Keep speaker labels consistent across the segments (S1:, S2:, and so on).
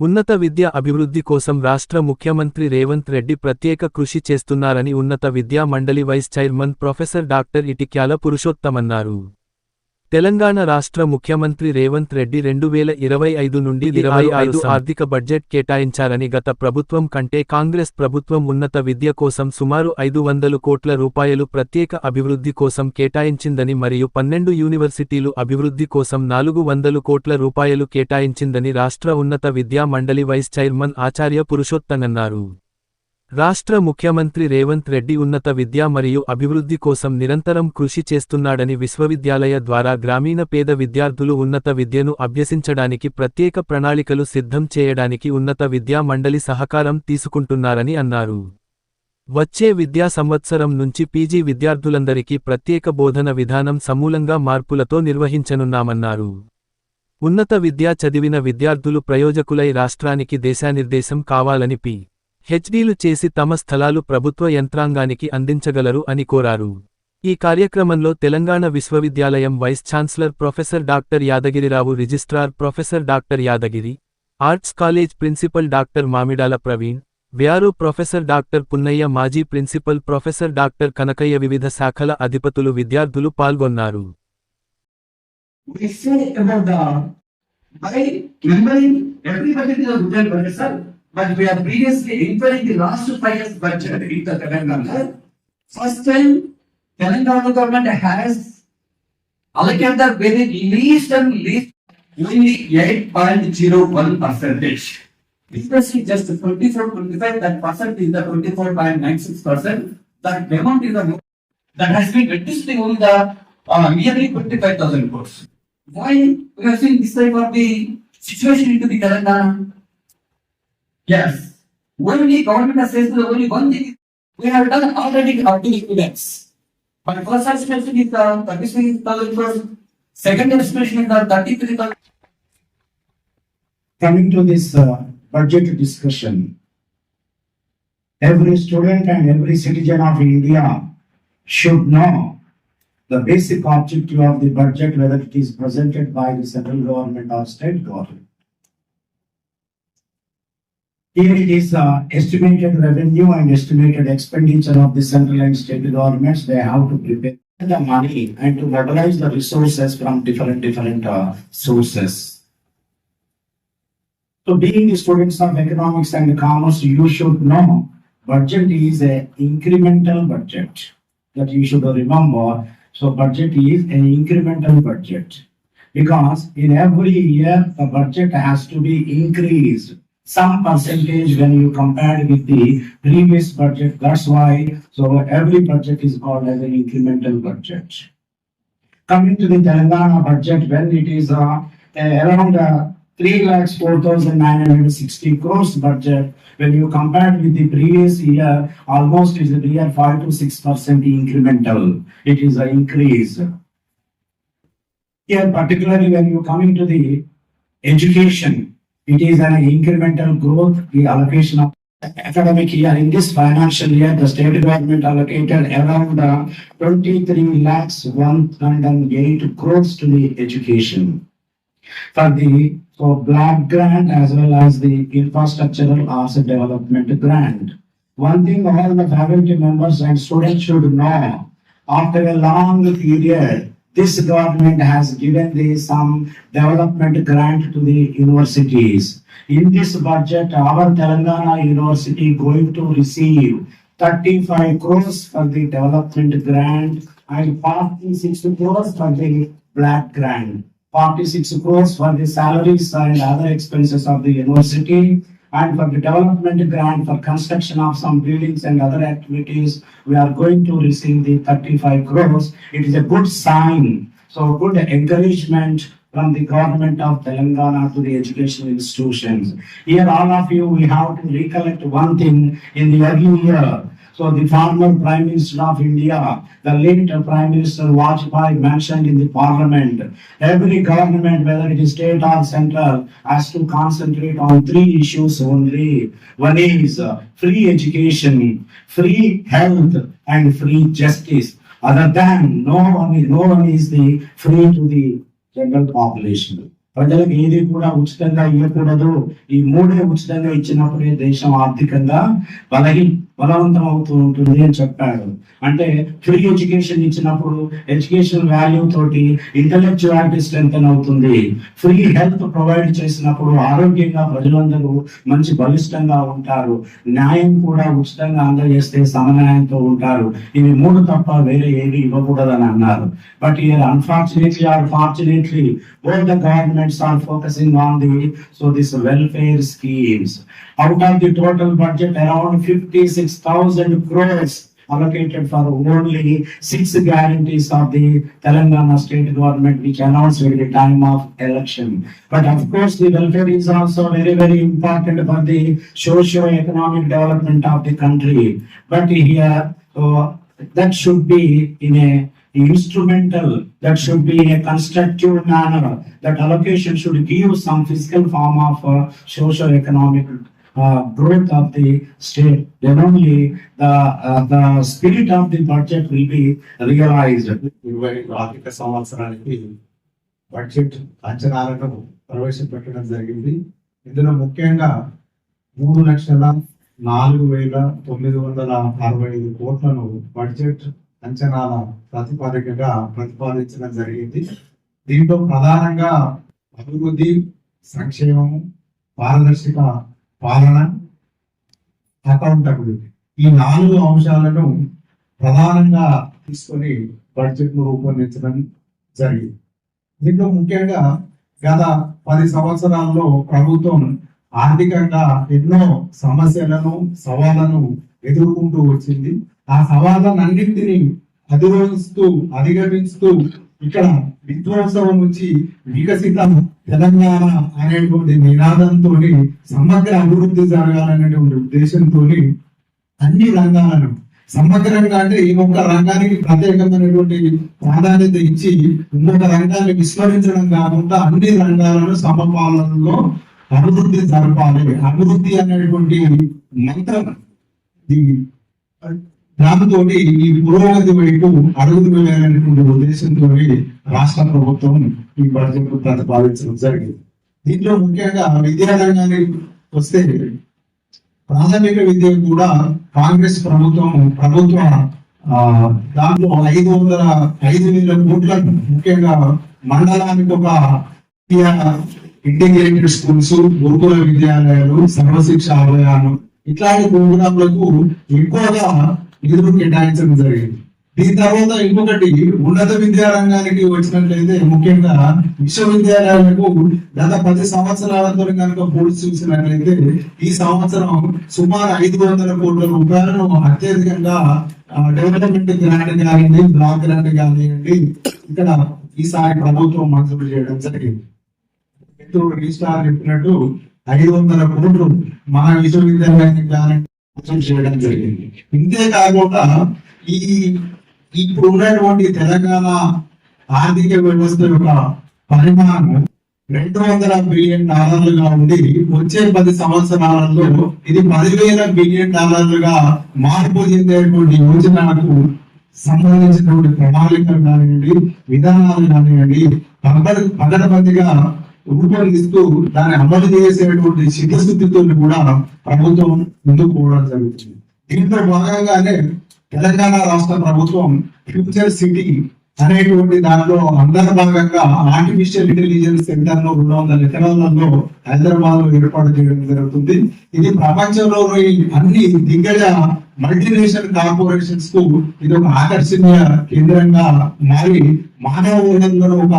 S1: ఉన్నత విద్య అభివృద్ధి కోసం రాష్ట్ర ముఖ్యమంత్రి రేవంత్ రెడ్డి ప్రత్యేక కృషి చేస్తున్నారని ఉన్నత విద్యా మండలి vice chairman professor doctor Itikyala పురుషోత్తమన్నారు. Telangana రాష్ట్ర ముఖ్యమంత్రి రేవంత్ రెడ్డి రెండు వేల ఇరవై ఐదు నుండి ఇరవై ఐదు ఆర్థిక బడ్జెట్ కేటాయించారని గత ప్రభుత్వం కంటే కాంగ్రెస్ ప్రభుత్వం ఉన్నత విద్య కోసం సుమారు ఐదు వందలు కోట్ల రూపాయలు ప్రత్యేక అభివృద్ధి కోసం కేటాయించిందని మరియు పన్నెండు యూనివర్సిటీలు అభివృద్ధి కోసం నాలుగు వందలు కోట్ల రూపాయలు కేటాయించిందని రాష్ట్ర ఉన్నత విద్యా మండలి వైస్ చైర్మన్ ఆచార్య పురుషోత్తనన్నారు రాష్ట్ర ముఖ్యమంత్రి రేవంత్ రెడ్డి ఉన్నత విద్య మరియు అభివృద్ధి కోసం నిరంతరం కృషి చేస్తున్నాడని విశ్వవిద్యాలయ ద్వారా గ్రామీణ పేద విద్యార్థులు ఉన్నత విద్యను అభ్యసించడానికి ప్రత్యేక ప్రణాళికలు సిద్ధం చేయడానికి ఉన్నత విద్యా మండలి సహకారం తీసుకుంటున్నారని అన్నారు. వచ్చే విద్యా సంవత్సరం నుంచి పీజీ విద్యార్థులందరికీ ప్రత్యేక బోధన విధానం సమూలంగా మార్పులతో నిర్వహించనున్నామన్నారు. ఉన్నత విద్యా చదివిన విద్యార్థులు ప్రయోజకులై రాష్ట్రానికి దేశానిర్దేశం కావాలని పి. హెచ్డీలు చేసి తమ స్థలాలు ప్రభుత్వ యంత్రాంగానికి అందించగలరు అని కోరారు. ఈ కార్యక్రమంలో తెలంగాణ విశ్వవిద్యాలయం vice chancellor professor doctor Yadagirirao registrar professor doctor Yadagiri arts college principal doctor Mamidala Praveen వ్యారు professor doctor Punnaiah మాజీ ప్రిన్సిపల్ ప్రొఫెసర్ డాక్టర్ కనకయ్య వివిధ శాఖల అధిపతులు విద్యార్థులు పాల్గొన్నారు.
S2: We say about the by remembering everybody in the good professor, but we are previously inferring the last five years budget in the Telangana. First time, Telangana government has allocated the very least and least only eight point zero one percentage. Especially just 24, 25, that percent is the twenty-four point nine six percent. That amount is the that has been reduced to only the uh, nearly twenty-five thousand crores. Why we have seen this type of the situation into the Telangana? Yes, only the government said the only one thing, we have done already our two students. But first estimation is the thirty-three thousand crores, second estimation is the thirty-three thousand.
S3: coming to this uh, budget discussion, every student and every citizen of India should know the basic objective of the budget, whether it is presented by the central government or state government. Here it is uh, estimated revenue and estimated expenditure of the central and state governments. They have to prepare the money and to mobilize the resources from different, different uh, sources. So being the students of economics and commerce, you should know budget is an incremental budget that you should remember. So budget is an incremental budget. Because in every year, the budget has to be increased some percentage when you compare with the previous budget. That's why, so every budget is called as an incremental budget. Coming to the Telangana budget, when it is uh, around uh, three lakhs four thousand nine hundred sixty crores budget, when you compare with the previous year, almost is a year five to six percent incremental. It is an increase. Here particularly when you come into the education, it is an incremental growth, the allocation of academic year. In this financial year, the state government allocated around uh, twenty-three lakhs one hundred and eight crores to the education. For the, so block grant as well as the infrastructural asset development grant. One thing all the faculty members and students should know, after a long period, this government has given the some development grant to the universities. In this budget, our Telangana University going to receive thirty-five crores for the development grant and forty-six crores for the black grant. Forty-six crores for the salaries and other expenses of the university. And for the development grant for construction of some buildings and other activities, we are going to receive the thirty-five crores. It is a good sign. So good encouragement from the government of Telangana to the educational institutions. Here, all of you, we have to recollect one thing in the early year. So the former Prime Minister of India, the late Prime Minister Vajpayee mentioned in the parliament, every government, whether it is state or central, has to concentrate on three issues only. One is uh, free education, free health, and free justice. Other than no one, is- no one is the free to the general population. ప్రజలకు ఏది కూడా ఉచితంగా ఇవ్వకూడదు ఈ మూడే ఉచితంగా ఇచ్చినప్పుడే దేశం ఆర్థికంగా బలహీ బలవంతం అవుతూ ఉంటుంది అని చెప్పాడు అంటే ఫ్రీ ఎడ్యుకేషన్ ఇచ్చినప్పుడు ఎడ్యుకేషన్ వాల్యూ తోటి ఇంటలెక్చువాలిటీ స్ట్రెంగ్ అవుతుంది. ఫ్రీ హెల్త్ ప్రొవైడ్ చేసినప్పుడు ఆరోగ్యంగా ప్రజలందరూ మంచి బలిష్టంగా ఉంటారు. న్యాయం కూడా ఉచితంగా అందజేస్తే సమన్యాయంతో ఉంటారు. ఇవి మూడు తప్ప వేరే ఏవి ఇవ్వకూడదని అన్నారు. But unfortunately unfortunately fortunately fortunately the the governments focusing on the so this welfare schemes out of the total budget around fifty 56000 crores allocated for only six guarantees of the Telangana state government which announced at the time of election. But of course, the welfare is also very, very important for the socio-economic development of the country. But here, uh, that should be in a instrumental, that should be in a constructive manner. That allocation should give some physical form of uh, socio-economic uh, growth of the state. Then only the, uh, the spirit of the budget will be realized.
S4: ఇరవై ఆర్థిక సంవత్సరానికి budget అంచనాలను ప్రవేశపెట్టడం జరిగింది ఇందులో ముఖ్యంగా మూడు లక్షల నాలుగు వేల తొమ్మిది వందల అరవై ఐదు కోట్లను బడ్జెట్ అంచనాల ప్రాతిపదికగా ప్రతిపాదించడం జరిగింది దీంట్లో ప్రధానంగా అభివృద్ధి సంక్షేమం పారదర్శక పాలన అకౌంటబిలిటీ ఈ నాలుగు అంశాలను ప్రధానంగా తీసుకొని బడ్జెట్ను రూపొందించడం జరిగింది. దీంట్లో ముఖ్యంగా గత పది సంవత్సరాల్లో ప్రభుత్వం ఆర్థికంగా ఎన్నో సమస్యలను సవాళ్ళను ఎదుర్కొంటూ వచ్చింది. ఆ సవాళ్ళన్నింటినీ అధిరోహిస్తూ అధిగమిస్తూ ఇక్కడ విధ్వంసం నుంచి వికసిత తెలంగాణ అనేటువంటి నినాదంతో సమగ్ర అభివృద్ధి జరగాలనేటువంటి ఉద్దేశంతో అన్ని రంగాలను సమగ్రంగా అంటే ఈ ఒక్క రంగానికి ప్రత్యేకమైనటువంటి ప్రాధాన్యత ఇచ్చి ఇంకొక రంగాన్ని విస్మరించడం కాకుండా అన్ని రంగాలను సమపాలనలో అభివృద్ధి జరపాలి. అభివృద్ధి అనేటువంటి మంత్రం. దాంతో ఈ పురోగతి వైపు అడుగులు వేయాలనేటువంటి ఉద్దేశంతో రాష్ట్ర ప్రభుత్వం ఈ బడ్జెట్ ప్రతిపాదించడం జరిగింది. దీంట్లో ముఖ్యంగా విద్యారంగానికి వస్తే ప్రాథమిక విద్య కూడా కాంగ్రెస్ ప్రభుత్వం ప్రభుత్వ దాంట్లో ఐదు వందల ఐదు వేల కోట్లను ముఖ్యంగా మండలానికి ఒక ఇంటిగ్రేటెడ్ స్కూల్స్ గురుకుల విద్యాలయాలు సర్వశిక్ష ఆలయాలు ఇట్లాంటి ప్రోగ్రాంలకు ఎక్కువగా నిధులు కేటాయించడం జరిగింది. దీని తర్వాత ఇంకొకటి ఉన్నత విద్యా రంగానికి వచ్చినట్లయితే ముఖ్యంగా విశ్వవిద్యాలయాలకు గత పది సంవత్సరాలతో కనుక పోల్చి చూసినట్లయితే ఈ సంవత్సరం సుమారు ఐదు వందల కోట్ల రూపాయలను అత్యధికంగా డెవలప్మెంట్ గ్రాంట్ కానివ్వండి బ్లాక్ గ్రాంట్ కానివ్వండి ఇక్కడ ఈసారి ప్రభుత్వం మంజూరు చేయడం జరిగింది. చెప్పినట్టు ఐదు వందల కోట్లు మా విశ్వవిద్యాలయానికి కానివ్వండి చేయడం జరిగింది. ఇంతే కాకుండా ఈ ఇప్పుడు ఉన్నటువంటి తెలంగాణ ఆర్థిక వ్యవస్థ యొక్క పరిమాణం రెండు వందల బిలియన్ డాలర్లుగా ఉండి వచ్చే పది సంవత్సరాలలో ఇది పదివేల బిలియన్ డాలర్లుగా మార్పు చెందేటువంటి యోజనలకు సంబంధించినటువంటి ప్రణాళికలు కానివ్వండి విధానాలు కానివ్వండి పగడ పగడబందిగా రూపొందిస్తూ దాన్ని అమలు చేసేటువంటి చిత్తశుద్ధితో కూడా ప్రభుత్వం ముందుకు పోవడం జరుగుతుంది. దీంట్లో భాగంగానే తెలంగాణ రాష్ట్ర ప్రభుత్వం ఫ్యూచర్ సిటీ అనేటువంటి దానిలో అంతర్భాగంగా ఆర్టిఫిషియల్ ఇంటెలిజెన్స్ సెంటర్లో రెండు వందల ఎకరాలలో హైదరాబాద్లో ఏర్పాటు చేయడం జరుగుతుంది. ఇది ప్రపంచంలోని అన్ని దిగ్గజ మల్టీనేషనల్ కార్పొరేషన్స్కు ఇది ఒక ఆకర్షణీయ కేంద్రంగా మారి మానవ ఒక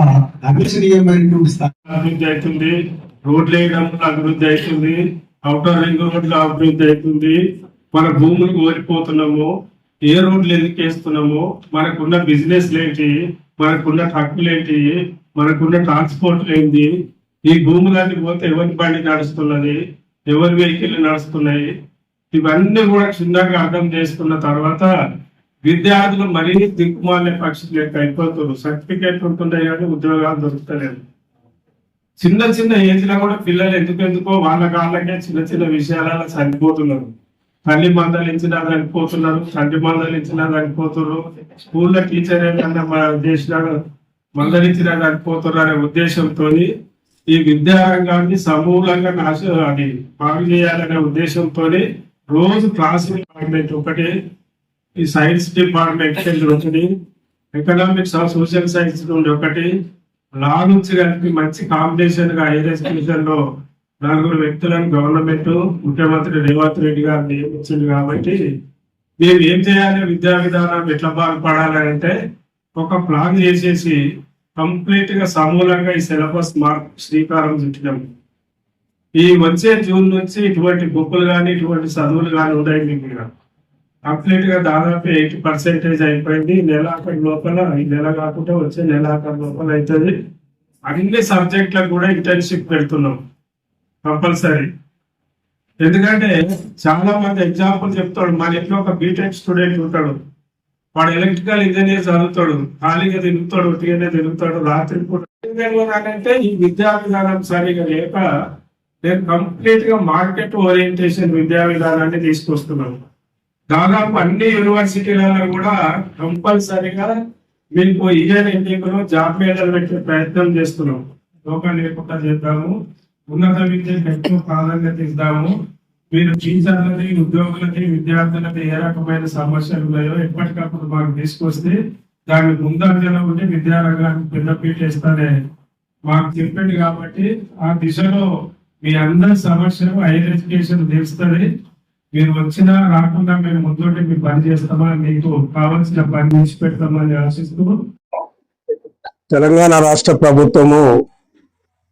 S4: అభిషణీయమైనటువంటి
S5: అభివృద్ధి అవుతుంది. రోడ్లు వేయడం అభివృద్ధి అవుతుంది. అవుటర్ రింగ్ రోడ్లు అభివృద్ధి అవుతుంది. మన భూములు కోల్పోతున్నాము. ఏ రోడ్లు ఎందుకు వేస్తున్నాము? మనకున్న బిజినెస్ ఏంటి? మనకున్న ట్రక్కులు ఏంటి? మనకున్న ట్రాన్స్పోర్ట్ ఏంటి? ఈ భూములన్నీ పోతే ఎవరి బండి నడుస్తున్నది? ఎవరి వెహికల్ నడుస్తున్నాయి? ఇవన్నీ కూడా క్షుణ్ణంగా అర్థం చేసుకున్న తర్వాత విద్యార్థులు మరీ దిక్కుమాలే పక్షులు లెక్క అయిపోతారు సర్టిఫికేట్ ఉంటున్నాయి కానీ ఉద్యోగాలు దొరుకుతలేదు చిన్న చిన్న ఏజ్లో కూడా పిల్లలు ఎందుకు ఎందుకో వాళ్ళ కాళ్ళకే చిన్న చిన్న విషయాలలో చనిపోతున్నారు. తల్లి మందలించినా చనిపోతున్నారు తండ్రి మందలించినా చనిపోతున్నారు. స్కూల్లో టీచర్ ఏమన్నా చేసినా మందలించినా చనిపోతున్నారు అనే ఉద్దేశంతో ఈ విద్యారంగాన్ని సమూలంగా నాశ అది బాగు చేయాలనే ఉద్దేశంతో రోజు క్లాస్ ఒకటి ఈ సైన్స్ డిపార్ట్మెంట్ ఒకటి ఎకనామిక్స్ సోషల్ సైన్స్ నుండి ఒకటి. లా నుంచి కలిపి మంచి కాంపిటీషన్గా ఎడ్యుకేషన్లో నలుగురు వ్యక్తులను గవర్నమెంట్ ముఖ్యమంత్రి రేవంత్ రెడ్డి గారు నియమించింది కాబట్టి మేము ఏం చేయాలి? విద్యా విధానం ఎట్లా బాగుపడాలి అంటే ఒక ప్లాన్ చేసేసి కంప్లీట్గా సమూలంగా ఈ సిలబస్ మార్క్ శ్రీకారం చుట్టినాం. ఈ వచ్చే జూన్ నుంచి ఇటువంటి బుక్కులు కానీ ఇటువంటి చదువులు కానీ ఉన్నాయి మీకు. కంప్లీట్గా దాదాపు ఎయిటీ పర్సెంటేజ్ అయిపోయింది. ఈ నెలాఖరు లోపల ఈ నెల కాకుండా వచ్చే నెలాఖరు లోపల అవుతుంది అన్ని సబ్జెక్టులకు కూడా ఇంటర్న్షిప్ పెడుతున్నాం. కంపల్సరీ. ఎందుకంటే చాలా మంది ఎగ్జాంపుల్ చెప్తాడు. మన ఇంట్లో ఒక బీటెక్ స్టూడెంట్ ఉంటాడు. వాడు ఎలక్ట్రికల్ ఇంజనీర్ చదువుతాడు. ఖాళీగా తిరుగుతాడు ఉట్టిగానే తిరుగుతాడు రాత్రి అంటే ఈ విద్యా విధానం సరిగా లేక నేను కంప్లీట్గా మార్కెట్ ఓరియంటేషన్ విద్యా విధానాన్ని తీసుకొస్తున్నాను. దాదాపు అన్ని యూనివర్సిటీలలో కూడా కంపల్సరీగా మీకు ఇయర్ ఎండింగ్లో జాబ్ మేళలు పెట్టే ప్రయత్నం చేస్తున్నాం. లోకల్ లేకుండా చేద్దాము ఉన్నత విద్యకు ఎక్కువ ప్రాధాన్యత ఇద్దాము. మీరు టీచర్లని ఉద్యోగులకి విద్యార్థులకి ఏ రకమైన సమస్యలు ఉన్నాయో ఎప్పటికప్పుడు మాకు తీసుకొస్తే దాని ముందంజలో ఉండి విద్యారంగానికి పెద్దపీట ఇస్తానే మాకు చెప్పింది కాబట్టి ఆ దిశలో మీ అందరి సమస్యలు హైయర్ ఎడ్యుకేషన్ తీరుస్తుంది మీరు వచ్చినా రాకుండా మేము ముందుండి మీ పని చేస్తామా? మీకు కావాల్సిన పని చేసి పెడతామని ఆశిస్తూ
S6: తెలంగాణ రాష్ట్ర ప్రభుత్వము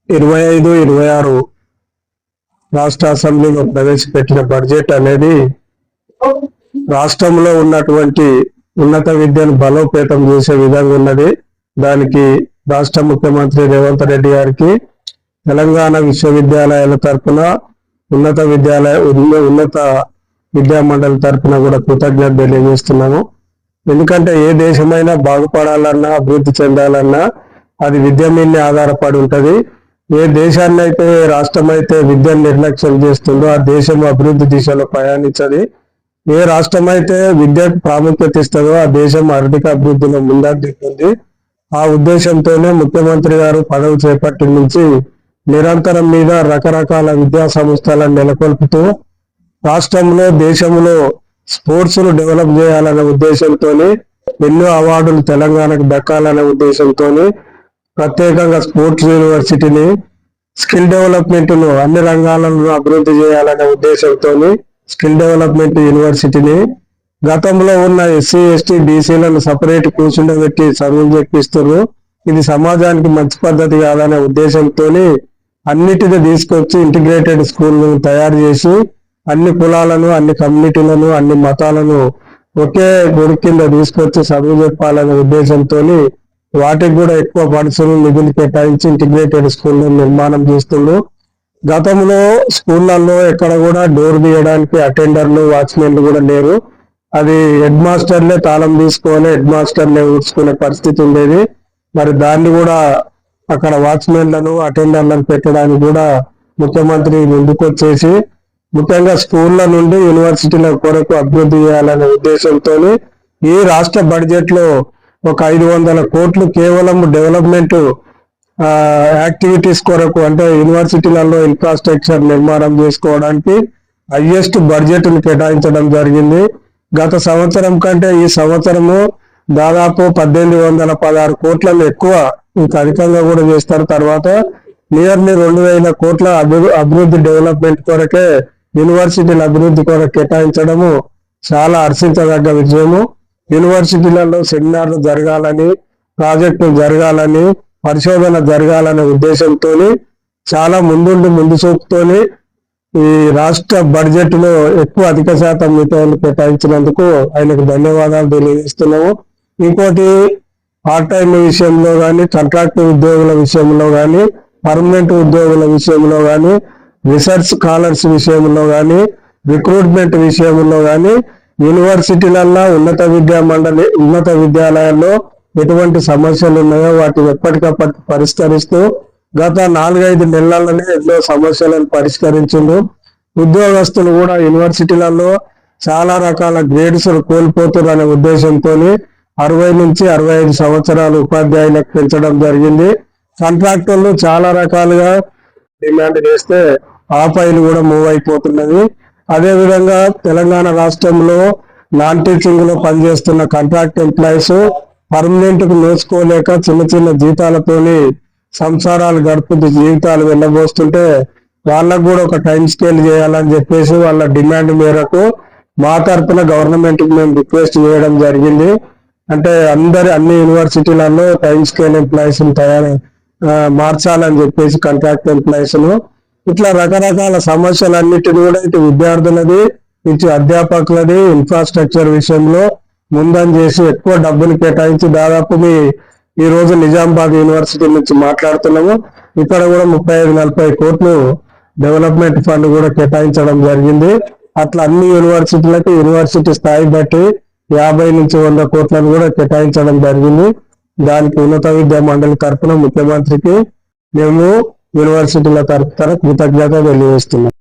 S6: ఇరవై ఐదు ఇరవై ఆరు రాష్ట్ర అసెంబ్లీలో ప్రవేశపెట్టిన బడ్జెట్ అనేది రాష్ట్రంలో ఉన్నటువంటి ఉన్నత విద్యను బలోపేతం చేసే విధంగా ఉన్నది. దానికి రాష్ట్ర ముఖ్యమంత్రి రేవంత్ రెడ్డి గారికి తెలంగాణ విశ్వవిద్యాలయాల తరపున ఉన్నత విద్యాలయ ఉన్నత విద్యా మండలి తరపున కూడా కృతజ్ఞత తెలియజేస్తున్నాము. ఎందుకంటే ఏ దేశమైనా బాగుపడాలన్నా అభివృద్ధి చెందాలన్నా అది విద్య మీదనే ఆధారపడి ఉంటుంది. ఏ దేశాన్ని అయితే ఏ రాష్ట్రం అయితే విద్యను నిర్లక్ష్యం చేస్తుందో ఆ దేశం అభివృద్ధి దిశలో ప్రయాణించది. ఏ రాష్ట్రం అయితే విద్యకు ప్రాముఖ్యత ఇస్తుందో ఆ దేశం ఆర్థిక అభివృద్ధిలో ముందంటుంది ఆ ఉద్దేశంతోనే ముఖ్యమంత్రి గారు పదవి చేపట్టి నుంచి నిరంతరం మీద రకరకాల విద్యా సంస్థలను నెలకొల్పుతూ రాష్ట్రంలో దేశంలో స్పోర్ట్స్ను డెవలప్ చేయాలనే ఉద్దేశంతో ఎన్నో అవార్డులు తెలంగాణకు దక్కాలనే ఉద్దేశంతో ప్రత్యేకంగా స్పోర్ట్స్ యూనివర్సిటీని స్కిల్ డెవలప్మెంట్ను అన్ని రంగాలను అభివృద్ధి చేయాలనే ఉద్దేశంతో స్కిల్ డెవలప్మెంట్ యూనివర్సిటీని గతంలో ఉన్న ఎస్సీ ఎస్టీ బీసీలను సపరేట్ కూర్చుండబెట్టి చదువులు చెప్పిస్తున్నారు ఇది సమాజానికి మంచి పద్ధతి కాదనే ఉద్దేశంతో అన్నిటిని తీసుకొచ్చి ఇంటిగ్రేటెడ్ స్కూల్ తయారు చేసి అన్ని కులాలను అన్ని కమ్యూనిటీలను అన్ని మతాలను ఒకే గుడి కింద తీసుకొచ్చి చదువు చెప్పాలనే ఉద్దేశంతో వాటికి కూడా ఎక్కువ పడుసులు నిధులు కేటాయించి ఇంటిగ్రేటెడ్ స్కూల్ నిర్మాణం చేస్తుండ్రు. గతంలో స్కూళ్ళల్లో ఎక్కడ కూడా డోర్ తీయడానికి అటెండర్లు వాచ్మెన్లు కూడా లేరు. అది హెడ్ మాస్టర్లే తాళం తీసుకొని హెడ్ మాస్టర్లే ఊడ్చుకునే పరిస్థితి ఉండేది. మరి దాన్ని కూడా అక్కడ వాచ్మెన్లను అటెండర్లను పెట్టడానికి కూడా ముఖ్యమంత్రి ముందుకొచ్చేసి ముఖ్యంగా స్కూళ్ళ నుండి యూనివర్సిటీల కొరకు అభివృద్ధి చేయాలనే ఉద్దేశంతో ఈ రాష్ట్ర బడ్జెట్లో ఒక ఐదు వందల కోట్లు కేవలం డెవలప్మెంట్ యాక్టివిటీస్ కొరకు అంటే యూనివర్సిటీలలో ఇన్ఫ్రాస్ట్రక్చర్ నిర్మాణం చేసుకోవడానికి హైయెస్ట్ బడ్జెట్ కేటాయించడం జరిగింది. గత సంవత్సరం కంటే ఈ సంవత్సరము దాదాపు పద్దెనిమిది వందల పదహారు కోట్లను ఎక్కువ ఇంకా అధికంగా కూడా చేస్తారు. తర్వాత నియర్లీ రెండు వేల కోట్ల అభివృద్ధి డెవలప్మెంట్ కొరకే యూనివర్సిటీల అభివృద్ధి కొరకు కేటాయించడము చాలా హర్షించదగ్గ విజయము. యూనివర్సిటీలలో సెమినార్లు జరగాలని ప్రాజెక్టులు జరగాలని పరిశోధన జరగాలనే ఉద్దేశంతో చాలా ముందుండి ముందు చూపుతోని ఈ రాష్ట్ర బడ్జెట్లో ఎక్కువ అధిక శాతం నిధులు కేటాయించినందుకు ఆయనకు ధన్యవాదాలు తెలియజేస్తున్నాము. ఇంకోటి పార్ట్ టైం విషయంలో కానీ కాంట్రాక్ట్ ఉద్యోగుల విషయంలో కానీ పర్మనెంట్ ఉద్యోగుల విషయంలో కానీ రీసెర్చ్ స్కాలర్స్ విషయంలో కానీ రిక్రూట్మెంట్ విషయంలో కానీ యూనివర్సిటీలల్లో ఉన్నత విద్యా మండలి ఉన్నత విద్యాలయాల్లో ఎటువంటి సమస్యలు ఉన్నాయో వాటిని ఎప్పటికప్పటి పరిష్కరిస్తూ గత నాలుగైదు నెలలనే ఎన్నో సమస్యలను పరిష్కరించిండు. ఉద్యోగస్తులు కూడా యూనివర్సిటీలలో చాలా రకాల గ్రేడ్స్ కోల్పోతున్న ఉద్దేశంతో అరవై నుంచి అరవై ఐదు సంవత్సరాలు ఉపాధ్యాయులకు పెంచడం జరిగింది. కాంట్రాక్టర్లు చాలా రకాలుగా డిమాండ్ చేస్తే ఆ ఫైల్ కూడా మూవ్ అయిపోతున్నది. అదే విధంగా తెలంగాణ రాష్ట్రంలో నాన్ టీచింగ్లో పనిచేస్తున్న కాంట్రాక్ట్ ఎంప్లాయీస్ పర్మనెంట్కు నోచుకోలేక చిన్న చిన్న జీతాలతోని సంసారాలు గడుపుతూ జీవితాలు వెళ్ళబోస్తుంటే వాళ్ళకు కూడా ఒక టైం స్కేల్ చేయాలని చెప్పేసి వాళ్ళ డిమాండ్ మేరకు మా తరఫున గవర్నమెంట్కి మేము రిక్వెస్ట్ చేయడం జరిగింది. అంటే అందరి అన్ని యూనివర్సిటీలలో టైం స్కేల్ ఎంప్లాయీస్ తయారు మార్చాలని చెప్పేసి కాంట్రాక్ట్ ఎంప్లాయీస్ను ఇట్లా రకరకాల సమస్యలన్నిటిని కూడా ఇటు విద్యార్థులది ఇటు అధ్యాపకులది ఇన్ఫ్రాస్ట్రక్చర్ విషయంలో ముందని చేసి ఎక్కువ డబ్బులు కేటాయించి దాదాపు మీ ఈ రోజు నిజామాబాద్ యూనివర్సిటీ నుంచి మాట్లాడుతున్నాము. ఇక్కడ కూడా ముప్పై ఐదు నలభై కోట్లు డెవలప్మెంట్ ఫండ్ కూడా కేటాయించడం జరిగింది. అట్లా అన్ని యూనివర్సిటీలకు యూనివర్సిటీ స్థాయి బట్టి యాభై నుంచి వంద కోట్లను కూడా కేటాయించడం జరిగింది. దానికి ఉన్నత విద్యా మండలి తరఫున ముఖ్యమంత్రికి మేము యూనివర్సిటీల తరఫున కృతజ్ఞత తెలియజేస్తున్నాం